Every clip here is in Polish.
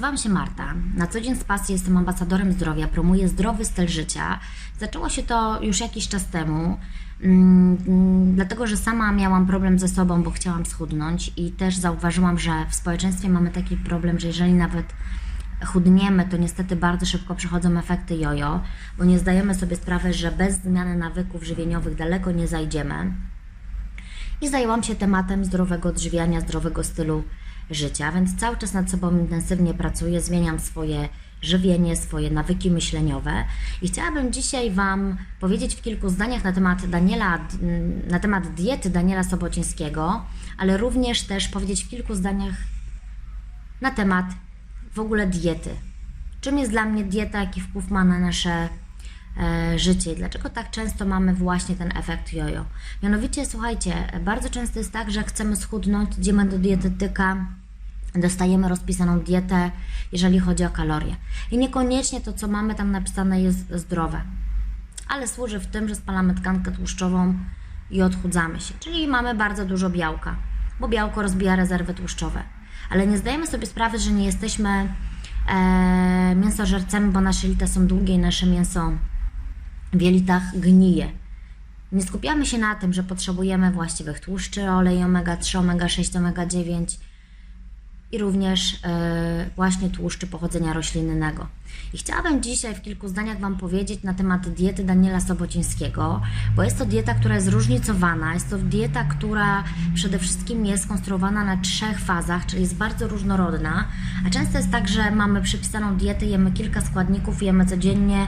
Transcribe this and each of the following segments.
Nazywam się Marta. Na co dzień z pasji jestem ambasadorem zdrowia, promuję zdrowy styl życia. Zaczęło się to już jakiś czas temu, mm, mm, dlatego że sama miałam problem ze sobą, bo chciałam schudnąć i też zauważyłam, że w społeczeństwie mamy taki problem, że jeżeli nawet chudniemy, to niestety bardzo szybko przychodzą efekty jojo, bo nie zdajemy sobie sprawy, że bez zmiany nawyków żywieniowych daleko nie zajdziemy i zajęłam się tematem zdrowego odżywiania, zdrowego stylu życia, więc cały czas nad sobą intensywnie pracuję, zmieniam swoje żywienie, swoje nawyki myśleniowe i chciałabym dzisiaj Wam powiedzieć w kilku zdaniach na temat Daniela, na temat diety Daniela Sobocińskiego, ale również też powiedzieć w kilku zdaniach na temat w ogóle diety. Czym jest dla mnie dieta, jaki wpływ ma na nasze e, życie i dlaczego tak często mamy właśnie ten efekt jojo. Mianowicie, słuchajcie, bardzo często jest tak, że chcemy schudnąć, idziemy do dietetyka, dostajemy rozpisaną dietę, jeżeli chodzi o kalorie. I niekoniecznie to, co mamy tam napisane, jest zdrowe, ale służy w tym, że spalamy tkankę tłuszczową i odchudzamy się, czyli mamy bardzo dużo białka, bo białko rozbija rezerwy tłuszczowe. Ale nie zdajemy sobie sprawy, że nie jesteśmy e, mięsożercami, bo nasze lita są długie i nasze mięso w jelitach gnije. Nie skupiamy się na tym, że potrzebujemy właściwych tłuszczy, olej omega-3, omega-6, omega-9 i również e, właśnie tłuszczy pochodzenia roślinnego. I chciałabym dzisiaj w kilku zdaniach Wam powiedzieć na temat diety Daniela Sobocińskiego, bo jest to dieta, która jest zróżnicowana, jest to dieta, która przede wszystkim jest konstruowana na trzech fazach, czyli jest bardzo różnorodna, a często jest tak, że mamy przypisaną dietę, jemy kilka składników, jemy codziennie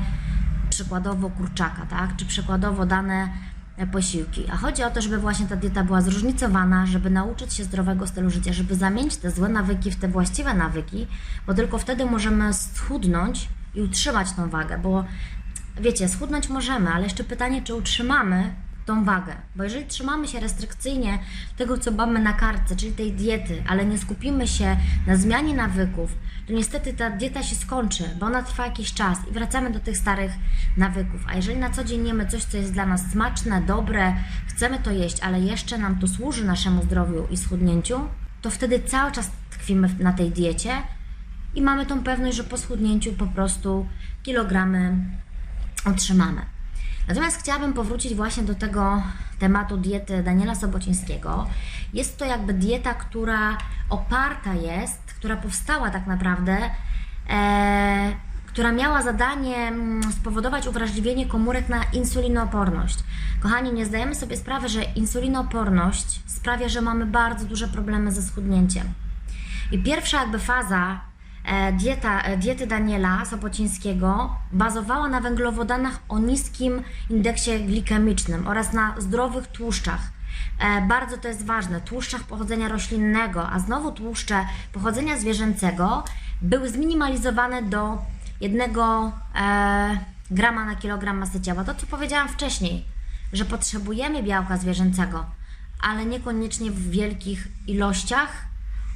przykładowo kurczaka, tak? Czy przykładowo dane posiłki. A chodzi o to, żeby właśnie ta dieta była zróżnicowana, żeby nauczyć się zdrowego stylu życia, żeby zamienić te złe nawyki w te właściwe nawyki, bo tylko wtedy możemy schudnąć i utrzymać tą wagę, bo wiecie, schudnąć możemy, ale jeszcze pytanie, czy utrzymamy tą wagę. Bo jeżeli trzymamy się restrykcyjnie tego, co mamy na kartce, czyli tej diety, ale nie skupimy się na zmianie nawyków, to niestety ta dieta się skończy, bo ona trwa jakiś czas i wracamy do tych starych nawyków. A jeżeli na co dzień jemy coś, co jest dla nas smaczne, dobre, chcemy to jeść, ale jeszcze nam to służy naszemu zdrowiu i schudnięciu, to wtedy cały czas tkwimy na tej diecie i mamy tą pewność, że po schudnięciu po prostu kilogramy otrzymamy. Natomiast chciałabym powrócić właśnie do tego tematu diety Daniela Sobocińskiego. Jest to jakby dieta, która oparta jest, która powstała tak naprawdę, e, która miała zadanie mm, spowodować uwrażliwienie komórek na insulinooporność. Kochani, nie zdajemy sobie sprawy, że insulinooporność sprawia, że mamy bardzo duże problemy ze schudnięciem. I pierwsza jakby faza dieta, e, diety Daniela Sopocińskiego bazowała na węglowodanach o niskim indeksie glikemicznym oraz na zdrowych tłuszczach. E, bardzo to jest ważne, tłuszczach pochodzenia roślinnego, a znowu tłuszcze pochodzenia zwierzęcego były zminimalizowane do 1 grama na kilogram masy ciała. To, co powiedziałam wcześniej, że potrzebujemy białka zwierzęcego, ale niekoniecznie w wielkich ilościach,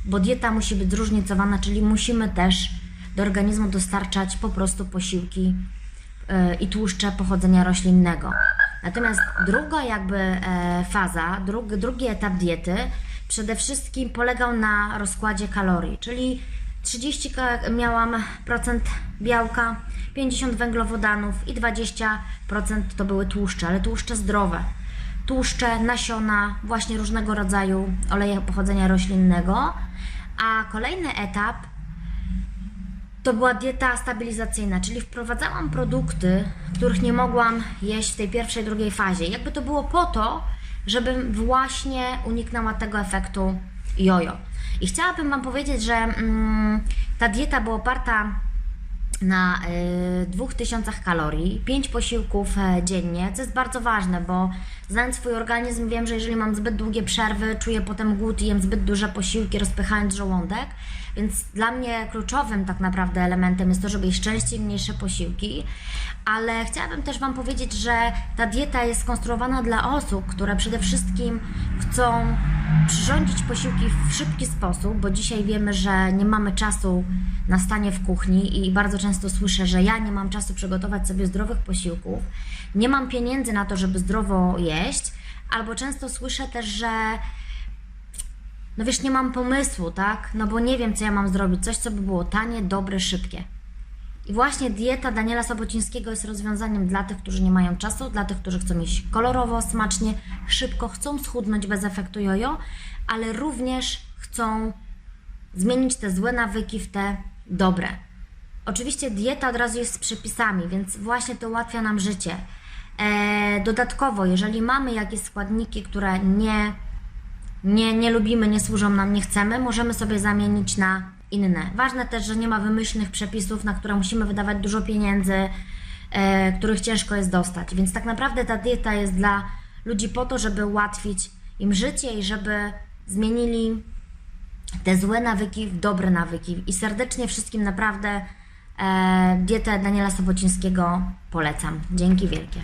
bo dieta musi być zróżnicowana, czyli musimy też do organizmu dostarczać po prostu posiłki yy, i tłuszcze pochodzenia roślinnego. Natomiast druga jakby e, faza, drugi, drugi etap diety przede wszystkim polegał na rozkładzie kalorii, czyli 30 miałam procent białka, 50 węglowodanów i 20% to były tłuszcze, ale tłuszcze zdrowe. Tłuszcze, nasiona, właśnie różnego rodzaju oleje pochodzenia roślinnego, a kolejny etap to była dieta stabilizacyjna, czyli wprowadzałam produkty, których nie mogłam jeść w tej pierwszej, drugiej fazie. Jakby to było po to, żebym właśnie uniknęła tego efektu jojo. I chciałabym Wam powiedzieć, że mm, ta dieta była oparta na y, 2000 kalorii, 5 posiłków e, dziennie, co jest bardzo ważne, bo znając swój organizm wiem, że jeżeli mam zbyt długie przerwy, czuję potem głód i jem zbyt duże posiłki, rozpychając żołądek, więc dla mnie kluczowym tak naprawdę elementem jest to, żeby jeść częściej mniejsze posiłki, ale chciałabym też Wam powiedzieć, że ta dieta jest skonstruowana dla osób, które przede wszystkim chcą przyrządzić posiłki w szybki sposób, bo dzisiaj wiemy, że nie mamy czasu na stanie w kuchni i bardzo często słyszę, że ja nie mam czasu przygotować sobie zdrowych posiłków, nie mam pieniędzy na to, żeby zdrowo jeść, albo często słyszę też, że no wiesz, nie mam pomysłu, tak? No bo nie wiem, co ja mam zrobić. Coś, co by było tanie, dobre, szybkie. I właśnie dieta Daniela Sobocińskiego jest rozwiązaniem dla tych, którzy nie mają czasu, dla tych, którzy chcą jeść kolorowo, smacznie, szybko, chcą schudnąć bez efektu jojo, ale również chcą zmienić te złe nawyki w te dobre. Oczywiście dieta od razu jest z przepisami, więc właśnie to ułatwia nam życie. E, dodatkowo, jeżeli mamy jakieś składniki, które nie, nie, nie lubimy, nie służą nam, nie chcemy, możemy sobie zamienić na inne. Ważne też, że nie ma wymyślnych przepisów, na które musimy wydawać dużo pieniędzy, e, których ciężko jest dostać. Więc tak naprawdę ta dieta jest dla ludzi po to, żeby ułatwić im życie i żeby zmienili te złe nawyki w dobre nawyki. I serdecznie wszystkim naprawdę e, dietę Daniela Sobocińskiego polecam. Dzięki wielkie.